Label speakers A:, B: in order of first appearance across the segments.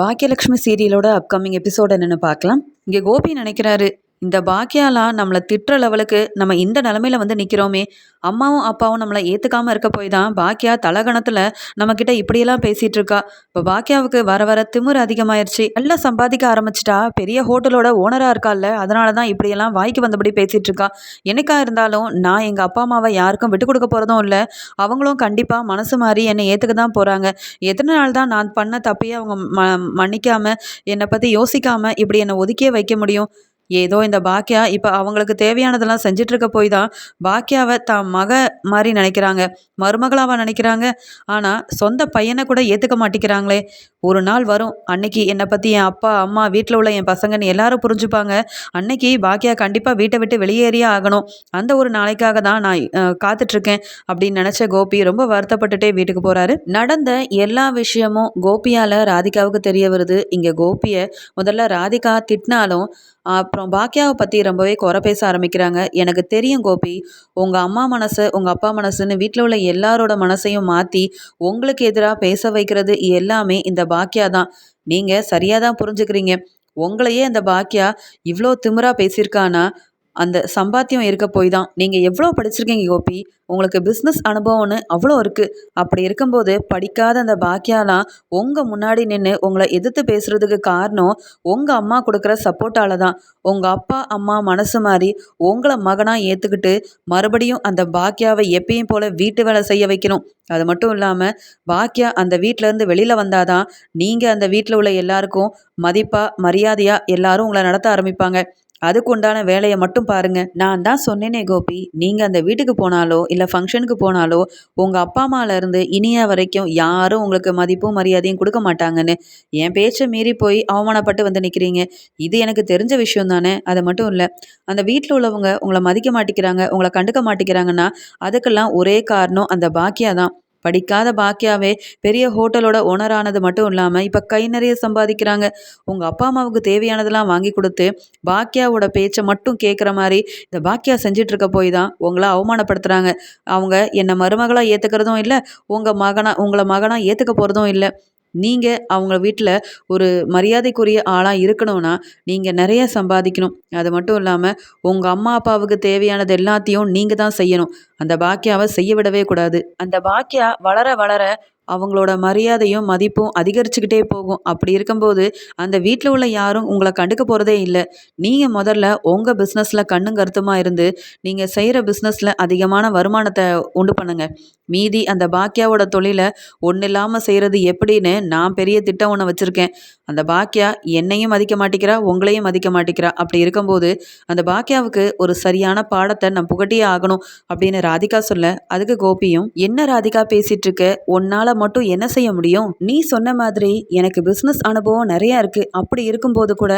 A: Baakiyalakshmi சீரியலோட upcoming episode என்னென்னு பார்க்கலாம். இங்கே கோபி நினைக்கிறாரு. இந்த பாக்கியாலாம் நம்மளை திட்டுற லெவலுக்கு நம்ம இந்த நிலமையில வந்து நிற்கிறோமே அம்மாவும் அப்பாவும் நம்மளை ஏற்றுக்காம இருக்க போய் தான் பாக்கியா தலகணத்தில் நம்மக்கிட்ட இப்படியெல்லாம் பேசிகிட்டு இருக்கா. இப்போ பாக்கியாவுக்கு வர வர திமிரு அதிகமாயிருச்சு. நல்லா சம்பாதிக்க ஆரம்பிச்சிட்டா. பெரிய ஹோட்டலோட ஓனராக இருக்கால்ல அதனால தான் இப்படியெல்லாம் வாய்க்கு வந்தபடி பேசிகிட்டு இருக்கா. என்னைக்கா இருந்தாலும் நான் எங்கள் அப்பா அம்மாவை யாருக்கும் விட்டு கொடுக்க போகிறதும் இல்லை. அவங்களும் கண்டிப்பாக மனசு மாறி என்னை ஏற்றுக்க தான் போகிறாங்க எத்தனை நாள் தான் நான் பண்ண தப்பையே அவங்க ம மன்னிக்காமல் என்னை பற்றி யோசிக்காமல் இப்படி என்னை ஒதுக்கியே வைக்க முடியும்? ஏதோ இந்த பாக்கியா இப்போ அவங்களுக்கு தேவையானதெல்லாம் செஞ்சிட்ருக்க போய் தான் பாக்கியாவை தான் மக மாதிரி நினைக்கிறாங்க மருமகளாக நினைக்கிறாங்க. ஆனால் சொந்த பையனை கூட ஏற்றுக்க மாட்டேங்கிறாங்களே ஒரு நாள் வரும். அன்னைக்கு என்னை பற்றி என் அப்பா அம்மா வீட்டில் உள்ள என் பசங்கன்னு எல்லாரும் புரிஞ்சுப்பாங்க. அன்னைக்கு பாக்கியா கண்டிப்பாக வீட்டை விட்டு வெளியேறியே ஆகணும். அந்த ஒரு நாளைக்காக தான் நான் காத்துட்ருக்கேன் அப்படின்னு நினச்ச கோபி ரொம்ப வருத்தப்பட்டுட்டே வீட்டுக்கு போகிறாரு நடந்த எல்லா விஷயமும் கோபியால் ராதிகாவுக்கு தெரிய வருது. இங்கே கோபியை முதல்ல ராதிகா திட்டினாலும் அப்புறம் பாக்கியாவை பற்றி ரொம்பவே குறை பேச ஆரம்பிக்கிறாங்க. எனக்கு தெரியும் கோபி உங்கள் அம்மா மனசு உங்கள் அப்பா மனசுன்னு வீட்டில் உள்ள எல்லாரோட மனசையும் மாற்றி உங்களுக்கு எதிராக பேச வைக்கிறது எல்லாமே இந்த பாக்கியா தான். நீங்கள் சரியாக தான் புரிஞ்சுக்கிறீங்க. உங்களையே அந்த பாக்கியா இவ்வளோ திமிராக பேசியிருக்கானா? அந்த சம்பாத்தியம் இருக்க போய் தான். நீங்கள் எவ்வளோ படிச்சிருக்கீங்க கோபி? உங்களுக்கு பிஸ்னஸ் அனுபவம்னு அவ்வளோ இருக்குது அப்படி இருக்கும்போது படிக்காத அந்த பாக்கியாலாம் உங்கள் முன்னாடி நின்று உங்களை எதிர்த்து பேசுகிறதுக்கு காரணம் உங்கள் அம்மா கொடுக்குற சப்போர்ட்டால தான். உங்கள் அப்பா அம்மா மனசு மாதிரி உங்களை மகனாக ஏற்றுக்கிட்டு மறுபடியும் அந்த பாக்கியாவை எப்பயும் போல் வீட்டு வேலை செய்ய வைக்கணும். அது மட்டும் இல்லாமல் பாக்கியா அந்த வீட்டிலேருந்து வெளியில் வந்தால் தான் நீங்கள் அந்த வீட்டில் உள்ள எல்லாருக்கும் மதிப்பாக மரியாதையாக எல்லாரும் உங்களை நடத்த ஆரம்பிப்பாங்க. அதுக்குண்டான வேலையை மட்டும் பாருங்க. நான் தான் சொன்னேனே கோபி நீங்கள் அந்த வீட்டுக்கு போனாலோ இல்லை ஃபங்க்ஷனுக்கு போனாலோ உங்கள் அப்பா அம்மாவிலேருந்து இனிய வரைக்கும் யாரும் உங்களுக்கு மதிப்பும் மரியாதையும் கொடுக்க மாட்டாங்கன்னு. என் பேச்சை மீறி போய் அவமானப்பட்டு வந்து நிற்கிறீங்க இது எனக்கு தெரிஞ்ச விஷயம் தானே? அது மட்டும் இல்லை அந்த வீட்டில் உள்ளவங்க உங்களை மதிக்க மாட்டேங்கிறாங்க உங்களை கண்டுக்க மாட்டேங்கிறாங்கன்னா அதுக்கெல்லாம் ஒரே காரணம் அந்த பாக்கியா தான். படிக்காத பாக்கியாவே பெரிய ஹோட்டலோட ஓனரானது மட்டும் இல்லாமல் இப்போ கை நிறைய சம்பாதிக்கிறாங்க. உங்கள் அப்பா அம்மாவுக்கு தேவையானதெல்லாம் வாங்கி கொடுத்து பாக்கியாவோட பேச்சை மட்டும் கேட்குற மாதிரி இந்த பாக்கியா செஞ்சிட்டு இருக்க போய் தான் உங்களை அவமானப்படுத்துகிறாங்க அவங்க என்னை மருமகளாக ஏற்றுக்கிறதும் இல்லை உங்கள் மகனாக உங்களை மகனாக ஏற்றுக்க போகிறதும் இல்லை. நீங்கள் அவங்க வீட்டில் ஒரு மரியாதைக்குரிய ஆளாக இருக்கணும்னா நீங்கள் நிறைய சம்பாதிக்கணும். அது மட்டும் இல்லாமல் உங்கள் அம்மா அப்பாவுக்கு தேவையானது எல்லாத்தையும் நீங்கள் தான் செய்யணும். அந்த பாக்கியாவை செய்ய விடவே கூடாது. அந்த பாக்கியா வளர வளர அவங்களோட மரியாதையும் மதிப்பும் அதிகரிச்சுக்கிட்டே போகும். அப்படி இருக்கும்போது அந்த வீட்டில் உள்ள யாரும் உங்களை கண்டுக்க போகிறதே இல்லை. நீங்கள் முதல்ல உங்கள் பிஸ்னஸில் கண்ணும் கருத்துமாக இருந்து நீங்கள் செய்கிற பிஸ்னஸில் அதிகமான வருமானத்தை உண்டு பண்ணுங்கள் மீதி அந்த பாக்கியாவோட தொழிலை ஒன்றும் இல்லாமல் செய்கிறது எப்படின்னு நான் பெரிய திட்டம் ஒன்று வச்சுருக்கேன். அந்த பாக்கியா என்னையும் மதிக்க மாட்டேங்கிறா உங்களையும் மதிக்க மாட்டேங்கிறா. அப்படி இருக்கும்போது அந்த பாக்கியாவுக்கு ஒரு சரியான பாடத்தை நான் புகட்டியே ஆகணும் அப்படின்னு ராதிகா சொல்ல அதுக்கு கோபியும் என்ன ராதிகா பேசிகிட்டு இருக்க? மட்டும் என்ன செய்ய முடியும்? நீ சொன்ன மாதிரி எனக்கு பிஸ்னஸ் அனுபவம் நிறையா இருக்குது அப்படி இருக்கும்போது கூட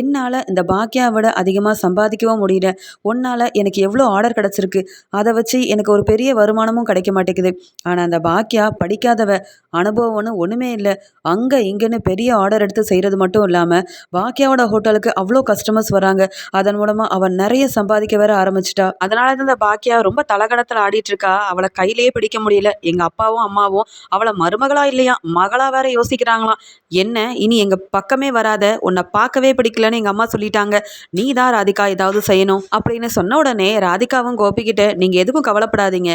A: என்னால் இந்த பாக்கியாவை விட அதிகமாக சம்பாதிக்கவும் முடியல. உன்னால் எனக்கு எவ்வளோ ஆர்டர் கிடச்சிருக்கு? அதை வச்சு எனக்கு ஒரு பெரிய வருமானமும் கிடைக்க மாட்டேங்குது. ஆனால் அந்த பாக்கியா படிக்காதவ அனுபவம்னு ஒன்றுமே இல்லை. அங்கே இங்கேன்னு பெரிய ஆர்டர் எடுத்து செய்கிறது மட்டும் இல்லாமல் பாக்கியாவோட ஹோட்டலுக்கு அவ்வளோ கஸ்டமர்ஸ் வராங்க. அதன் மூலமாக அவன் நிறைய சம்பாதிக்க வேற ஆரம்பிச்சிட்டா. அதனால தான் இந்த பாக்கியா ரொம்ப தலகணத்தில் ஆடிட்டு இருக்கா. அவளை கையிலேயே பிடிக்க முடியல. எங்கள் அப்பாவும் அம்மாவும் அவளை மருமகளா இல்லையா? மகளா வேற யோசிக்கிறாங்களாம் என்ன இனி எங்க பக்கமே வராத உன்னை பார்க்கவே பிடிக்கலன்னு எங்க அம்மா சொல்லிட்டாங்க. நீ தான் ராதிகா ஏதாவது செய்யணும் அப்படின்னு சொன்ன உடனே ராதிகாவும் கோபிக்கிட்ட நீங்க எதுக்கும் கவலைப்படாதீங்க.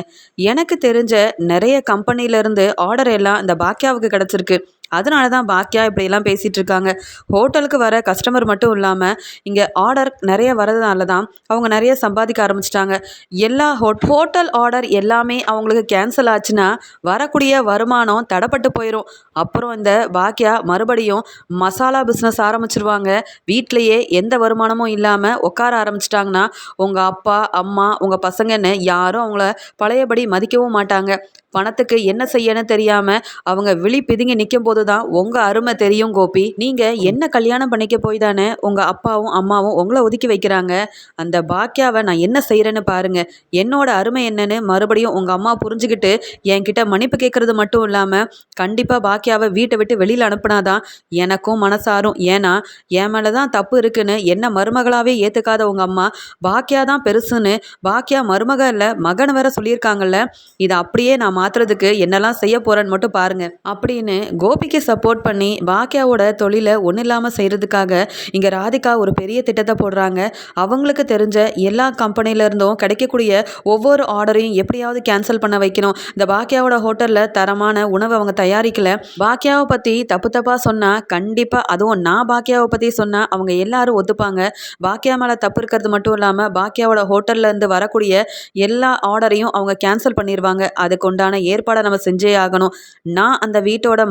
A: எனக்கு தெரிஞ்ச நிறைய கம்பெனில இருந்து ஆர்டர் எல்லாம் இந்த பாக்கியாவுக்கு கிடைச்சிருக்கு. அதனால தான் பாக்கியா இப்படியெல்லாம் பேசிகிட்டு இருக்காங்க ஹோட்டலுக்கு வர கஸ்டமர் மட்டும் இல்லாமல் இங்கே ஆர்டர் நிறைய வரதுனால தான் அவங்க நிறைய சம்பாதிக்க ஆரம்பிச்சிட்டாங்க. எல்லா ஹோட் ஹோட்டல் ஆர்டர் எல்லாமே அவங்களுக்கு கேன்சல் ஆச்சுன்னா வரக்கூடிய வருமானம் தடப்பட்டு போயிடும் அப்புறம் இந்த பாக்கியா மறுபடியும் மசாலா பிஸ்னஸ் ஆரம்பிச்சிருவாங்க. வீட்லேயே எந்த வருமானமும் இல்லாமல் உட்கார ஆரம்பிச்சிட்டாங்கன்னா உங்கள் அப்பா அம்மா உங்கள் பசங்கன்னு யாரும் அவங்கள பழையபடி மதிக்கவும் மாட்டாங்க. பணத்துக்கு என்ன செய்யணும் தெரியாமல் அவங்க விழி பிதுங்கி நிற்கும் போது தான் உங்கள் அருமை தெரியும் கோபி. நீங்கள் என்ன கல்யாணம் பண்ணிக்க போய் தானே உங்கள் அப்பாவும் அம்மாவும் உங்களை ஒதுக்கி வைக்கிறாங்க. அந்த பாக்கியாவை நான் என்ன செய்கிறேன்னு பாருங்கள் என்னோட அருமை என்னன்னு மறுபடியும் உங்கள் அம்மா புரிஞ்சுக்கிட்டு என்கிட்ட மன்னிப்பு கேட்குறது மட்டும் இல்லாமல் கண்டிப்பாக பாக்கியாவை வீட்டை விட்டு வெளியில் அனுப்புனாதான் எனக்கும் மனசாரும். ஏன்னா என் மேலே தான் தப்பு இருக்குன்னு என்ன மருமகளாகவே ஏற்றுக்காத உங்கள் அம்மா. பாக்கியா தான் பெருசுன்னு. பாக்கியா மருமக இல்லை மகன் வேற சொல்லியிருக்காங்கல்ல. இதை அப்படியே நான் மாற்றுறதுக்கு என்னெல்லாம் செய்ய போகிறேன்னு மட்டும் பாருங்க. அப்படின்னு கோபி கோபிக்கு சப்போர்ட் பண்ணி பாக்கியாவோட தொழிலை ஒன்றும் இல்லாமல் செய்கிறதுக்காக இங்கே ராதிகா ஒரு பெரிய திட்டத்தை போடுறாங்க. அவங்களுக்கு தெரிஞ்ச எல்லா கம்பெனிலேருந்தும் கிடைக்கக்கூடிய ஒவ்வொரு ஆர்டரையும் எப்படியாவது கேன்சல் பண்ண வைக்கணும். இந்த பாக்கியாவோட ஹோட்டலில் தரமான உணவு அவங்க தயாரிக்கல. பாக்கியாவை பற்றி தப்பு தப்பாக சொன்னால் கண்டிப்பாக அதுவும் நான் பாக்கியாவை பற்றி சொன்னால் அவங்க எல்லாரும் ஒத்துப்பாங்க. பாக்கியா மேலே தப்பு இருக்கிறது மட்டும் இல்லாமல் பாக்கியாவோட ஹோட்டல்லேருந்து வரக்கூடிய எல்லா ஆர்டரையும் அவங்க கேன்சல் பண்ணிடுவாங்க அதுக்கு உண்டான ஏற்பாடை நம்ம செஞ்சே ஆகணும். நான் அந்த வீட்டோட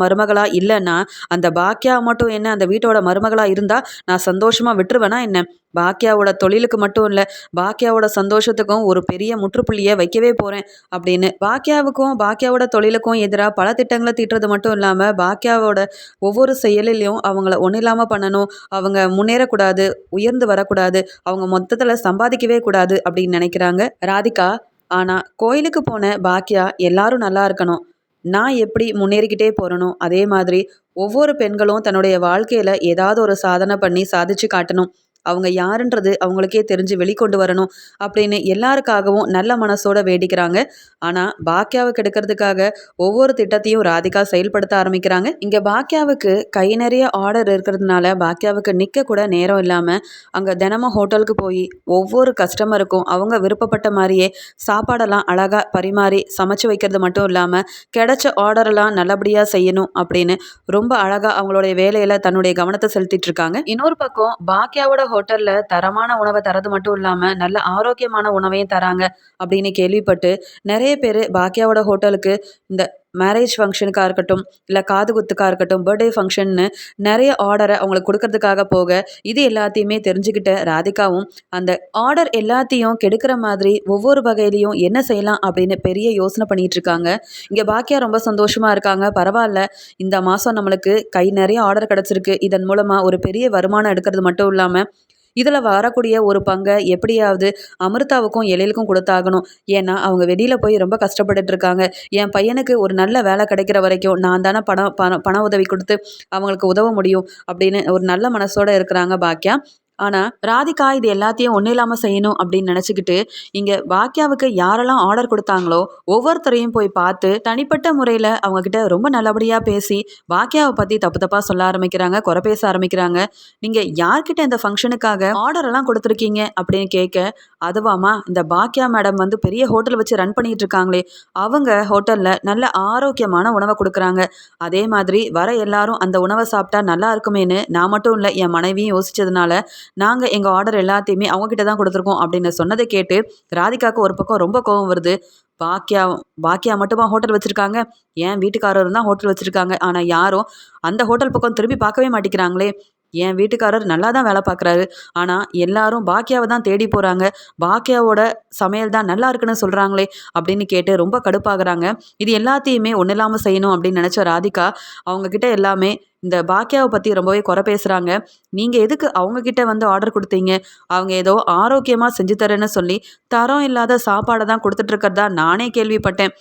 A: மருமகளா இல்லைன்னா அந்த பாக்கியா மட்டும் என்ன அந்த வீட்டோட மருமகளா இருந்தால் நான் சந்தோஷமாக விட்டுருவேனா என்ன? பாக்கியாவோட தொழிலுக்கு மட்டும் இல்லை பாக்கியாவோட சந்தோஷத்துக்கும் ஒரு பெரிய முற்றுப்புள்ளியை வைக்கவே போகிறேன் அப்படின்னு. பாக்கியாவுக்கும் பாக்கியாவோட தொழிலுக்கும் எதிராக பல திட்டங்களை தீட்டுறது மட்டும் இல்லாமல் பாக்கியாவோட ஒவ்வொரு செயலிலையும் அவங்கள ஒன்றும் இல்லாமல் பண்ணணும் அவங்க முன்னேறக்கூடாது உயர்ந்து வரக்கூடாது அவங்க மொத்தத்தில் சம்பாதிக்கவே கூடாது அப்படின்னு நினைக்கிறாங்க. ராதிகா ஆனால் கோயிலுக்கு போன பாக்கியா எல்லாரும் நல்லா இருக்கணும். நான் எப்படி முன்னேறிக்கிட்டே போகிறனோ அதே மாதிரி ஒவ்வொரு பெண்களும் தன்னுடைய வாழ்க்கையில் ஏதாவது ஒரு சாதனை பண்ணி சாதிச்சு காட்டணும். அவங்க யாருன்றது அவங்களுக்கே தெரிஞ்சு வெளிக்கொண்டு வரணும் அப்படின்னு எல்லாருக்காகவும் நல்ல மனசோட வேடிக்கிறாங்க ஆனால் பாக்கியாவை கெடுக்கிறதுக்காக ஒவ்வொரு திட்டத்தையும் ராதிகா செயல்படுத்த ஆரம்பிக்கிறாங்க. இங்கே பாக்கியாவுக்கு கை நிறைய ஆர்டர் இருக்கிறதுனால பாக்கியாவுக்கு நிற்க கூட நேரம் இல்லாமல் அங்கே தினமும் ஹோட்டலுக்கு போய் ஒவ்வொரு கஸ்டமருக்கும் அவங்க விருப்பப்பட்ட மாதிரியே சாப்பாடெல்லாம் அழகாக பரிமாறி சமைச்சு வைக்கிறது மட்டும் இல்லாமல் கிடைச்ச ஆர்டரெல்லாம் நல்லபடியாக செய்யணும் அப்படின்னு ரொம்ப அழகாக அவங்களுடைய வேலையில் தன்னுடைய கவனத்தை செலுத்திட்டு இருக்காங்க. இன்னொரு பக்கம் பாக்கியாவோட ஹோட்டலில் தரமான உணவை தரது மட்டும் இல்லாமல் நல்ல ஆரோக்கியமான உணவையும் தராங்க அப்படின்னு கேள்விப்பட்டு நிறைய பேர் பாக்கியாவோட ஹோட்டலுக்கு இந்த மேரேஜ் ஃபங்க்ஷனுக்காக இருக்கட்டும் இல்லை காது குத்துக்காக இருக்கட்டும் பர்த்டே ஃபங்க்ஷன்னு நிறைய ஆர்டரை அவங்களுக்கு கொடுக்கறதுக்காக போக இது எல்லாத்தையுமே தெரிஞ்சுக்கிட்ட ராதிகாவும் அந்த ஆர்டர் எல்லாத்தையும் கெடுக்கிற மாதிரி ஒவ்வொரு வகையிலையும் என்ன செய்யலாம் அப்படின்னு பெரிய யோசனை பண்ணிட்டு இருக்காங்க. இங்கே பாக்கியா ரொம்ப சந்தோஷமாக இருக்காங்க. பரவாயில்ல. இந்த மாதம் நம்மளுக்கு கை நிறைய ஆர்டர் கிடச்சிருக்கு. இதன் மூலமாக ஒரு பெரிய வருமானம் எடுக்கிறது மட்டும் இல்லாமல் இதில் வரக்கூடிய ஒரு பங்கை எப்படியாவது அமிர்தாவுக்கும் எழிலுக்கும் கொடுத்தாகணும். ஏன்னா அவங்க வெளியில் போய் ரொம்ப கஷ்டப்பட்டுட்டு இருக்காங்க. என் பையனுக்கு ஒரு நல்ல வேலை கிடைக்கிற வரைக்கும் நான் தானே பணம் பணம் பண உதவி கொடுத்து அவங்களுக்கு உதவ முடியும் அப்படின்னு ஒரு நல்ல மனசோட இருக்கிறாங்க பாக்கியா ஆனால் ராதிகா இது எல்லாத்தையும் ஒன்றும் இல்லாமல் செய்யணும் அப்படின்னு நினச்சிக்கிட்டு இங்கே வாக்கியாவுக்கு யாரெல்லாம் ஆர்டர் கொடுத்தாங்களோ ஒவ்வொருத்தரையும் போய் பார்த்து தனிப்பட்ட முறையில் அவங்கக்கிட்ட ரொம்ப நல்லபடியாக பேசி வாக்கியாவை பற்றி தப்பு தப்பாக சொல்ல ஆரம்பிக்கிறாங்க குறை பேச ஆரம்பிக்கிறாங்க. நீங்கள் யார்கிட்ட இந்த ஃபங்க்ஷனுக்காக ஆர்டரெல்லாம் கொடுத்துருக்கீங்க அப்படின்னு கேட்க அதுவாமா இந்த பாக்கியா மேடம் வந்து பெரிய ஹோட்டல் வச்சு ரன் பண்ணிட்டு இருக்காங்களே அவங்க ஹோட்டலில் நல்ல ஆரோக்கியமான உணவை கொடுக்குறாங்க. அதே மாதிரி வர எல்லாரும் அந்த உணவை சாப்பிட்டா நல்லா இருக்குமேனு நான் மட்டும் இல்லை என் மனைவியும் யோசிச்சதுனால நாங்கள் எங்கள் ஆர்டர் எல்லாத்தையுமே அவங்கக்கிட்ட தான் கொடுத்துருக்கோம் அப்படின்னு சொன்னதை கேட்டு ராதிகாவுக்கு ஒரு பக்கம் ரொம்ப கோபம் வருது. பாக்கியா பாக்கியா மட்டுமா ஹோட்டல் வச்சுருக்காங்க? ஏன் வீட்டுக்காரரும் தான் ஹோட்டல் வச்சுருக்காங்க? ஆனால் யாரும் அந்த ஹோட்டல் பக்கம் திரும்பி பார்க்கவே மாட்டேங்கிறாங்களே. என் வீட்டுக்காரர் நல்லா தான் வேலை பார்க்குறாரு. ஆனால் எல்லாரும் பாக்கியாவை தான் தேடி போகிறாங்க பாக்கியாவோட சமையல் தான் நல்லா இருக்குன்னு சொல்கிறாங்களே அப்படின்னு கேட்டு ரொம்ப கடுப்பாகிறாங்க. இது எல்லாத்தையுமே ஒன்றும் இல்லாமல் செய்யணும் அப்படின்னு நினச்ச ராதிகா அவங்கக்கிட்ட எல்லாமே இந்த பாக்கியாவை பற்றி ரொம்பவே குறை பேசுகிறாங்க நீங்கள் எதுக்கு அவங்கக்கிட்ட வந்து ஆர்டர் கொடுத்தீங்க? அவங்க ஏதோ ஆரோக்கியமாக செஞ்சு தரேன்னு சொல்லி தரம் இல்லாத சாப்பாடை தான் கொடுத்துட்ருக்கறதா நானே கேள்விப்பட்டேன்.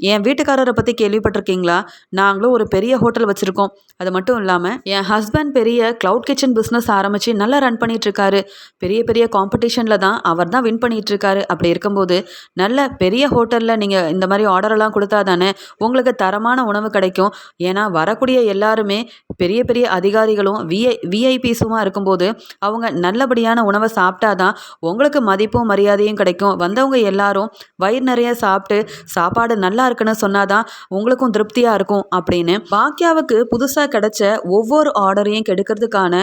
A: என் வீட்டுக்காரரை பற்றி கேள்விப்பட்டிருக்கீங்களா? நாங்களும் ஒரு பெரிய ஹோட்டல் வச்சுருக்கோம். அது மட்டும் இல்லாமல் என் ஹஸ்பண்ட் பெரிய க்ளவுட் கிச்சன் பிஸ்னஸ் ஆரம்பித்து நல்லா ரன் பண்ணிகிட்ருக்காரு பெரிய பெரிய காம்படிஷனில் தான் அவர் தான் வின் பண்ணிகிட்ருக்காரு அப்படி இருக்கும்போது நல்ல பெரிய ஹோட்டலில் நீங்கள் இந்த மாதிரி ஆர்டரெல்லாம் கொடுத்தா தானே உங்களுக்கு தரமான உணவு கிடைக்கும். ஏன்னா வரக்கூடிய எல்லாருமே பெரிய பெரிய அதிகாரிகளும் விஐ விஐபிஸுமாக இருக்கும்போது அவங்க நல்லபடியான உணவை சாப்பிட்டா தான் உங்களுக்கு மதிப்பும் மரியாதையும் கிடைக்கும். வந்தவங்க எல்லாரும் வயிறு நிறைய சாப்பிட்டு சாப்பாடு நல்லா இருக்குன்னு சொன்னாதான் உங்களுக்கும் திருப்தியாக இருக்கும் அப்படின்னு. பாக்கியாவுக்கு புதுசாக கிடைச்ச ஒவ்வொரு ஆர்டரையும் கெடுக்கிறதுக்கான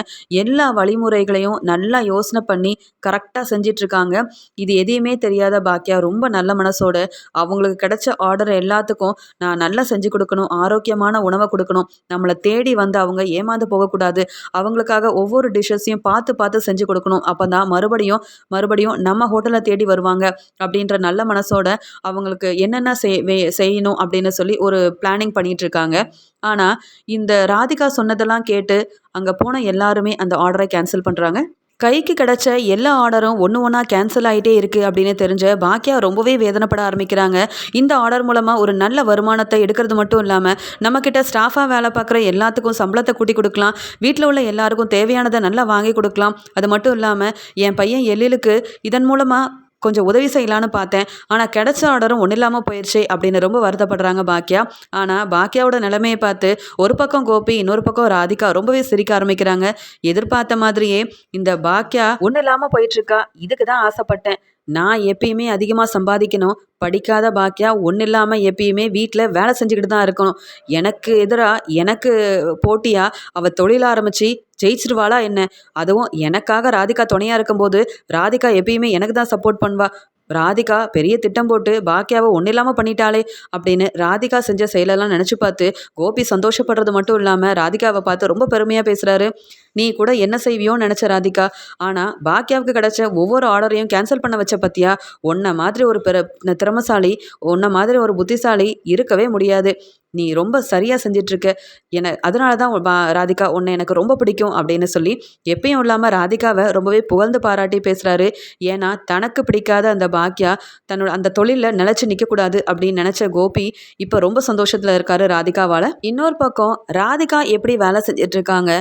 A: எல்லா வழிமுறைகளையும் நல்லா யோசனை பண்ணி கரெக்டாக செஞ்சிட்ருக்காங்க. இது எதையுமே தெரியாத பாக்கியா ரொம்ப நல்ல மனசோட அவங்களுக்கு கிடைச்ச ஆர்டர் எல்லாத்துக்கும் நான் நல்லா செஞ்சு கொடுக்கணும் ஆரோக்கியமான உணவை கொடுக்கணும். நம்மளை தேடி வந்து அவங்க ஏமாந்து போகக்கூடாது. அவங்களுக்காக ஒவ்வொரு டிஷ்ஷஸையும் பார்த்து பார்த்து செஞ்சு கொடுக்கணும். அப்போ தான் மறுபடியும் மறுபடியும் நம்ம ஹோட்டலை தேடி வருவாங்க அப்படின்ற நல்ல மனசோட அவங்களுக்கு என்னென்ன செய் செய்யணும் அப்படின்னு சொல்லி ஒரு பிளானிங் பண்ணிகிட்டு இருக்காங்க ஆனால் இந்த ராதிகா சொன்னதெல்லாம் கேட்டு அங்கே போன எல்லாருமே அந்த ஆர்டரை கேன்சல் பண்ணுறாங்க கைக்கு கிடச்ச எல்லா ஆர்டரும் ஒன்று ஒன்றா கேன்சல் ஆகிட்டே இருக்குது அப்படின்னு தெரிஞ்ச பாக்கியா ரொம்பவே வேதனைப்பட ஆரம்பிக்கிறாங்க. இந்த ஆர்டர் மூலமாக ஒரு நல்ல வருமானத்தை எடுக்கிறது மட்டும் இல்லாமல் நம்மக்கிட்ட ஸ்டாஃபாக வேலை பார்க்குற எல்லாத்துக்கும் சம்பளத்தை கூட்டி கொடுக்கலாம். வீட்டில் உள்ள எல்லாருக்கும் தேவையானதை நல்லா வாங்கி கொடுக்கலாம். அது மட்டும் இல்லாமல் என் பையன் எல்லிலுக்கு இதன் மூலமாக கொஞ்சம் உதவி செய்யலான்னு பார்த்தேன். ஆனால் கிடைச்ச ஆர்டரும் ஒன்றும் இல்லாமல் போயிடுச்சு அப்படின்னு ரொம்ப வருத்தப்படுறாங்க பாக்கியா ஆனால் பாக்கியாவோட நிலைமையை பார்த்து ஒரு பக்கம் கோபி இன்னொரு பக்கம் ராதிகா ரொம்பவே சிரிக்க ஆரம்பிக்கிறாங்க. எதிர்பார்த்த மாதிரியே இந்த பாக்கியா ஒன்றும் இல்லாமல் போயிட்டுருக்கா இதுக்கு தான் ஆசைப்பட்டேன். நான் எப்பயுமே அதிகமாக சம்பாதிக்கணும். படிக்காத பாக்கியா ஒன்றும் இல்லாமல் எப்பயுமே வீட்டில் வேலை செஞ்சுக்கிட்டு தான் இருக்கணும். எனக்கு எதிராக எனக்கு போட்டியாக அவள் தொழில் ஆரம்பித்து ஜெயிச்சிருவாளா என்ன? அதுவும் எனக்காக ராதிகா துணையாக இருக்கும்போது ராதிகா எப்பயுமே எனக்கு தான் சப்போர்ட் பண்ணுவா. ராதிகா பெரிய திட்டம் போட்டு பாக்கியாவை ஒன்றும் இல்லாமல் பண்ணிட்டாளே அப்படின்னு ராதிகா செஞ்ச செயலெல்லாம் நினச்சி பார்த்து கோபி சந்தோஷப்படுறது மட்டும் இல்லாமல் ராதிகாவை பார்த்து ரொம்ப பெருமையாக பேசுகிறாரு நீ கூட என்ன செய்வியோன்னு நினச்ச ராதிகா. ஆனால் பாக்கியாவுக்கு கிடச்ச ஒவ்வொரு ஆர்டரையும் கேன்சல் பண்ண வச்ச பத்தியா? உன்னை மாதிரி ஒரு பிற திறமசாலி உன்னை மாதிரி ஒரு புத்திசாலி இருக்கவே முடியாது. நீ ரொம்ப சரியாக செஞ்சிட்ருக்க. என அதனால தான் ராதிகா உன்னை எனக்கு ரொம்ப பிடிக்கும் அப்படின்னு சொல்லி எப்பயும் இல்லாமல் ராதிகாவை ரொம்பவே புகழ்ந்து பாராட்டி பேசுகிறாரு ஏன்னா தனக்கு பிடிக்காத அந்த பாக்கியா தன்னோட அந்த தொழிலில் நிலச்சி நிற்கக்கூடாது அப்படின்னு நினச்ச கோபி இப்போ ரொம்ப சந்தோஷத்தில் இருக்காரு ராதிகாவால். இன்னொரு பக்கம் ராதிகா எப்படி வேலை செஞ்சிட்ருக்காங்க?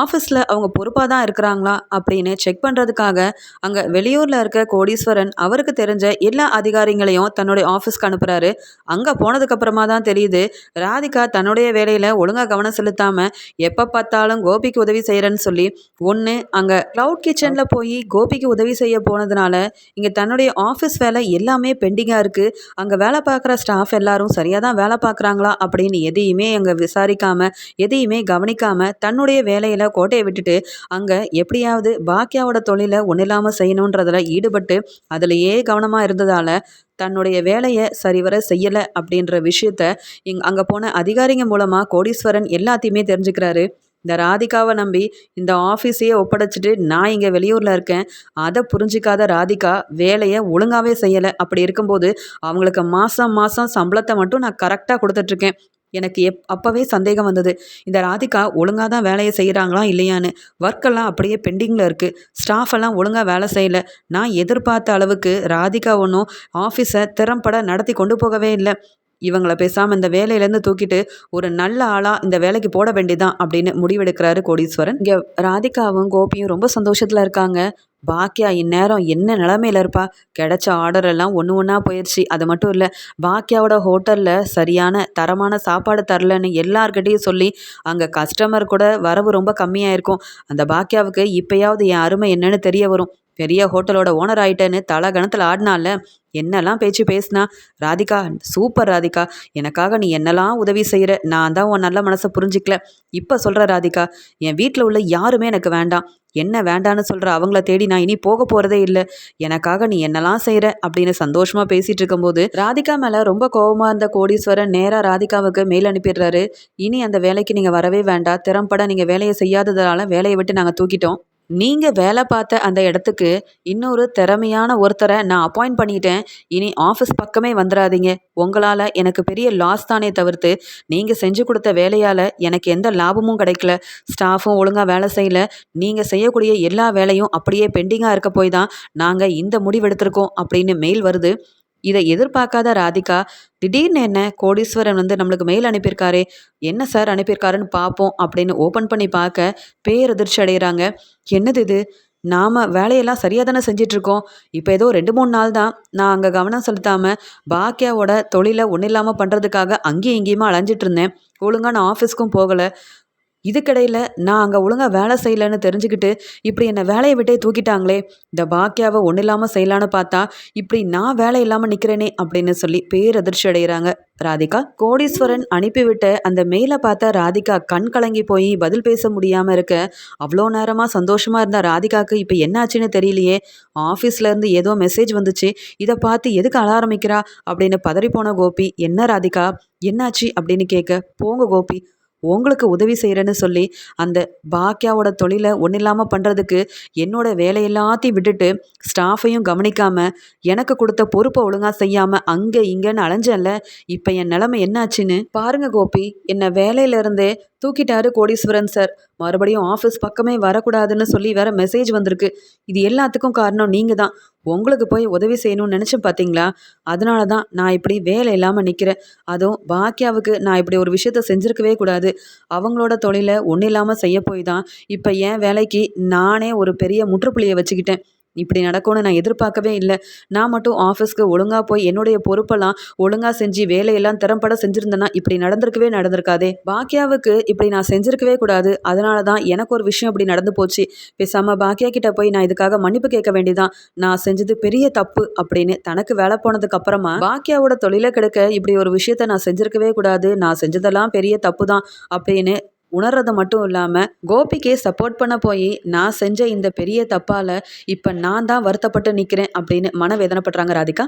A: ஆஃபீஸில் அவங்க பொறுப்பாக தான் இருக்கிறாங்களா அப்படின்னு செக் பண்ணுறதுக்காக அங்கே வெளியூரில் இருக்க கோடீஸ்வரன் அவருக்கு தெரிஞ்ச எல்லா அதிகாரிகளையும் தன்னுடைய ஆஃபீஸ்க்கு அனுப்புகிறாரு அங்கே போனதுக்கப்புறமா தான் தெரியுது ராதிகா தன்னுடைய வேலையில் ஒழுங்காக கவனம் செலுத்தாமல் எப்போ பார்த்தாலும் கோபிக்கு உதவி செய்கிறேன்னு சொல்லி ஒன்று அங்கே க்ளவுட் கிச்சனில் போய் கோபிக்கு உதவி செய்ய போனதுனால இங்கே தன்னுடைய ஆஃபீஸ் வேலை எல்லாமே பெண்டிங்காக இருக்குது அங்கே வேலை பார்க்குற ஸ்டாஃப் எல்லாரும் சரியாக தான் வேலை பார்க்குறாங்களா அப்படின்னு எதையுமே அங்கே விசாரிக்காமல் எதையுமே கவனிக்காமல் தன்னுடைய வேலையில் கோட்டையை விட்டுட்டு அங்கே எப்படியாவது பாக்கியாவோட தொழிலை ஒன்றும் இல்லாமல் செய்யணுன்றதில் ஈடுபட்டு அதிலேயே கவனமாக இருந்ததால் தன்னுடைய வேலையை சரிவர செய்யலை அப்படின்ற விஷயத்த இங் அங்கே போன அதிகாரிங்க மூலமாக கோடீஸ்வரன் எல்லாத்தையுமே தெரிஞ்சுக்கிறாரு. இந்த ராதிகாவை நம்பி இந்த ஆஃபீஸையே ஒப்படைச்சிட்டு நான் இங்கே வெளியூரில் இருக்கேன். அதை புரிஞ்சிக்காத ராதிகா வேலையை ஒழுங்காகவே செய்யலை. அப்படி இருக்கும்போது அவங்களுக்கு மாதம் மாதம் சம்பளத்தை மட்டும் நான் கரெக்டாக கொடுத்துட்ருக்கேன் எனக்கு எப் அப்போவே சந்தேகம் வந்தது. இந்த ராதிகா ஒழுங்காக தான் வேலையை செய்கிறாங்களா இல்லையான்னு. ஒர்க்கெல்லாம் அப்படியே பெண்டிங்கில் இருக்குது ஸ்டாஃப் எல்லாம் ஒழுங்காக வேலை செய்யலை. நான் எதிர்பார்த்த அளவுக்கு ராதிகா ஒன்றும் ஆஃபீஸை திறம்பட நடத்தி கொண்டு போகவே இல்லை. இவங்கள பேசாமல் இந்த வேலையிலேருந்து தூக்கிட்டு ஒரு நல்ல ஆளாக இந்த வேலைக்கு போட வேண்டியதான் அப்படின்னு முடிவெடுக்கிறாரு கோடீஸ்வரன். இங்கே ராதிகாவும் கோபியும் ரொம்ப சந்தோஷத்தில் இருக்காங்க. பாக்கியா இந்நேரம் என்ன நிலமையில இருப்பா? கிடைச்ச ஆர்டர் எல்லாம் ஒன்று ஒன்றா போயிடுச்சு அது மட்டும் இல்லை பாக்கியாவோட ஹோட்டலில் சரியான தரமான சாப்பாடு தரலன்னு எல்லார்கிட்டையும் சொல்லி அங்கே கஸ்டமர் கூட வரவு ரொம்ப கம்மியாக இருக்கும் அந்த பாக்கியாவுக்கு இப்போயாவது என் அருமை என்னன்னு தெரிய வரும். பெரிய ஹோட்டலோட ஓனர் ஆயிட்டேன்னு தலை கணத்தில் ஆடினால என்னெல்லாம் பேச்சு பேசினா? ராதிகா சூப்பர் ராதிகா. எனக்காக நீ என்னெல்லாம் உதவி செய்கிற நான் தான் உன் நல்ல மனசை புரிஞ்சிக்கல. இப்போ சொல்கிற ராதிகா என் வீட்டில் உள்ள யாருமே எனக்கு வேண்டாம். என்ன வேண்டான்னு சொல்கிற அவங்கள தேடி நான் இனி போக போகிறதே இல்லை. எனக்காக நீ என்னெல்லாம் செய்கிற அப்படின்னு சந்தோஷமாக பேசிகிட்டு இருக்கும்போது ராதிகா மேலே ரொம்ப கோபமாக இருந்த கோடீஸ்வரன் நேராக ராதிகாவுக்கு மெயில் அனுப்பிடுறாரு. இனி அந்த வேலைக்கு நீங்கள் வரவே வேண்டாம். திறம்பட நீங்கள் வேலையை செய்யாததால வேலையை விட்டு நாங்கள் தூக்கிட்டோம். நீங்கள் வேலை பார்த்த அந்த இடத்துக்கு இன்னொரு திறமையான ஒருத்தரை நான் அப்பாயிண்ட் பண்ணிட்டேன். இனி ஆஃபீஸ் பக்கமே வந்துடாதீங்க உங்களால் எனக்கு பெரிய லாஸ் தானே தவிர்த்து நீங்கள் செஞ்சு கொடுத்த வேலையால் எனக்கு எந்த லாபமும் கிடைக்கல. ஸ்டாஃபும் ஒழுங்காக வேலை செய்யல. நீங்கள் செய்யக்கூடிய எல்லா வேலையும் அப்படியே பெண்டிங்காக இருக்க போய் தான் நாங்கள் இந்த முடிவெடுத்திருக்கோம் அப்படின்னு மெயில் வருது. இதை எதிர்பார்க்காத ராதிகா திடீர்னு என்ன கோடீஸ்வரன் வந்து நம்மளுக்கு மெயில் அனுப்பியிருக்காரே என்ன சார் அனுப்பியிருக்காருன்னு பார்ப்போம் அப்படின்னு ஓப்பன் பண்ணி பார்க்க பேரதிர்ச்சி அடைகிறாங்க. என்னது இது? நாம் வேலையெல்லாம் சரியாக தானே செஞ்சிட்ருக்கோம். இப்போ ஏதோ ரெண்டு மூணு நாள் தான். நான் அங்கே கவனம் செலுத்தாமல் பாக்கியாவோட தொழிலை ஒன்றும் இல்லாமல் பண்ணுறதுக்காக அங்கேயும் இங்கேயுமா அலைஞ்சிட்டு இருந்தேன் ஒழுங்காக நான் ஆஃபீஸ்க்கும் போகலை. இதுக்கிடையில் நான் அங்கே ஒழுங்காக வேலை செய்யலைன்னு தெரிஞ்சுக்கிட்டு இப்படி என்னை வேலையை விட்டே தூக்கிட்டாங்களே இந்த பாக்கியாவை ஒன்றும் இல்லாமல் செய்யலான்னு பார்த்தா இப்படி நான் வேலை இல்லாமல் நிற்கிறேனே அப்படின்னு சொல்லி பேரதிர்ச்சி அடைகிறாங்க ராதிகா கோடீஸ்வரன் அனுப்பிவிட்ட அந்த மெயிலை பார்த்தா ராதிகா கண் கலங்கி போய் பதில் பேச முடியாமல் இருக்க அவ்வளோ நேரமாக சந்தோஷமாக இருந்த ராதிகாவுக்கு இப்போ என்னாச்சுன்னு தெரியலையே ஆஃபீஸ்லேருந்து ஏதோ மெசேஜ் வந்துச்சு இதை பார்த்து எதுக்கு அழ ஆரம்பிக்கிறா அப்படின்னு பதறிப்போன கோபி என்ன ராதிகா என்னாச்சு? அப்படின்னு கேட்க போங்க கோபி உங்களுக்கு உதவி செய்கிறேன்னு சொல்லி அந்த பாக்கியாவோட தொழிலை ஒன்றும் இல்லாமல் பண்ணுறதுக்கு என்னோட வேலை எல்லாத்தையும் விட்டுட்டு ஸ்டாஃபையும் கவனிக்காமல் எனக்கு கொடுத்த பொறுப்பை ஒழுங்காக செய்யாமல் அங்கே இங்கேன்னு அலைஞ்சேன்ல இப்போ என் நிலமை என்னாச்சுன்னு பாருங்க கோபி. என்னை வேலையிலேருந்தே தூக்கிட்டாரு கோடீஸ்வரன் சார். மறுபடியும் ஆஃபீஸ் பக்கமே வரக்கூடாதுன்னு சொல்லி வேற மெசேஜ் வந்திருக்கு. இது எல்லாத்துக்கும் காரணம் நீங்கள் தான் உங்களுக்கு போய் உதவி செய்யணும்னு நினச்சி பார்த்தீங்களா அதனால தான் நான் இப்படி வேலை இல்லாமல் நிற்கிறேன் அதுவும் பாக்கியாவுக்கு நான் இப்படி ஒரு விஷயத்த செஞ்சுருக்கவே கூடாது. அவங்களோட தொழிலை ஒன்றும் இல்லாமல் செய்ய போய் தான் இப்போ என் வேலைக்கு நானே ஒரு பெரிய முற்றுப்புள்ளியை வச்சுக்கிட்டேன். இப்படி நடக்கும்னு நான் எதிர்பார்க்கவே இல்லை. நான் மட்டும் ஆஃபீஸ்க்கு ஒழுங்காக போய் என்னுடைய பொறுப்பெல்லாம் ஒழுங்காக செஞ்சு வேலையெல்லாம் திறம்பட செஞ்சுருந்தேன்னா இப்படி நடந்திருக்கவே நடந்திருக்காதே. பாக்கியாவுக்கு இப்படி நான் செஞ்சிருக்கவே கூடாது. அதனால தான் எனக்கு ஒரு விஷயம் இப்படி நடந்து போச்சு. பேசாமல் பாக்கியா கிட்ட போய் நான் இதுக்காக மன்னிப்பு கேட்க வேண்டியதான் நான் செஞ்சது பெரிய தப்பு அப்படின்னு தனக்கு வேலை போனதுக்கு அப்புறமா பாக்கியாவோட தொழிலை கிடைக்க இப்படி ஒரு விஷயத்த நான் செஞ்சிருக்கவே கூடாது. நான் செஞ்சதெல்லாம் பெரிய தப்பு தான் அப்படின்னு உணர்றது மட்டும் இல்லாமல் கோபிக்கே சப்போர்ட் பண்ண போய் நான் செஞ்ச இந்த பெரிய தப்பால் இப்போ நான் தான் வருத்தப்பட்டு நிற்கிறேன் அப்படின்னு மனவேதனைப்படுறாங்க ராதிகா?